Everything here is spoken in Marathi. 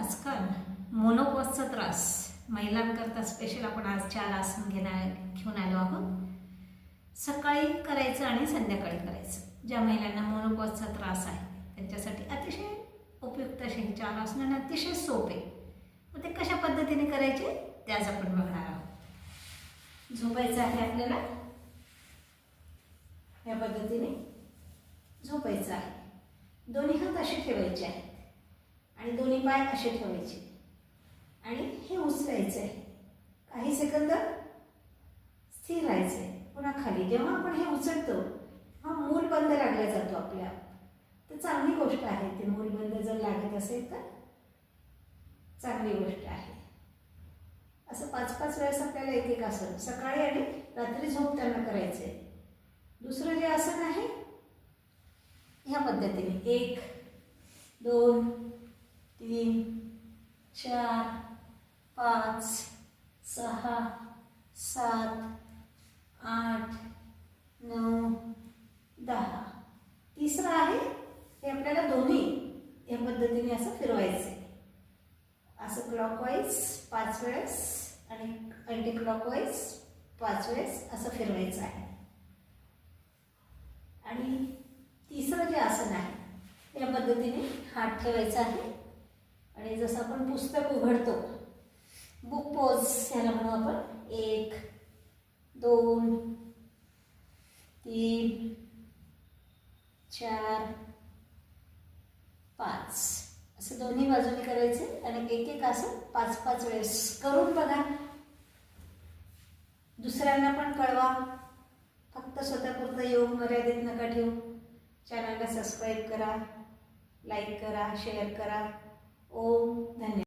आजकाल मोनोपॉजचा त्रास महिलांकरता स्पेशल आपण आज चार आसन घेणार घेऊन आलो आहोत. सकाळी करायचं आणि संध्याकाळी करायचं. ज्या महिलांना मोनोपॉजचा त्रास आहे त्यांच्यासाठी अतिशय उपयुक्त असे हे चार आसन आणि अतिशय सोपे. मग ते कशा पद्धतीने करायचे ते आज आपण बघणार आहोत. झोपायचं आहे आपल्याला? या पद्धतीने झोपायचं आहे. दोन्ही हात असे ठेवायचे आहे दोन्ही पाय असे ठेवायचे. आणि हे उचलायचं आहे काही सेकंद स्थिर राहायचं आहे पुन्हा खाली. जेव्हा आपण हे उचलतो हा मूल बंद लागला जातो आपल्या. तर चांगली गोष्ट आहे. ते मूल बंद जर लागत असेल तर चांगली गोष्ट आहे. असं पाच पाच वेळेस आपल्याला एक एक आसन. सकाळी आणि रात्री झोपताना करायचं आहे दुसरं जे आसन आहे ह्या पद्धतीने. एक दोन तीन चार पाच सहा सात आठ नऊ दहा. तिसरं आहे हे आपल्याला दोन्ही या पद्धतीने असं फिरवायचं असं क्लॉकवाईज पाच वेळेस आणि अँटी क्लॉकवाईज पाच वेळेस असं फिरवायचं आहे. आणि तिसरं जे आसन आहे या पद्धतीने हात ठेवायचा आहे. आणि जसं आपण पुस्तक उघडतो बुक पोज ह्याला म्हणू आपण. एक दोन तीन चार पाच. असं दोन्ही बाजूने करायचे आणि एक एक असं पाच पाच वेळेस करून बघा. दुसऱ्यांना पण कळवा. फक्त स्वतःपुरतं योग मर्यादित नका ठेवू. चॅनलला सबस्क्राईब करा लाईक करा शेअर करा. Om Dhanya.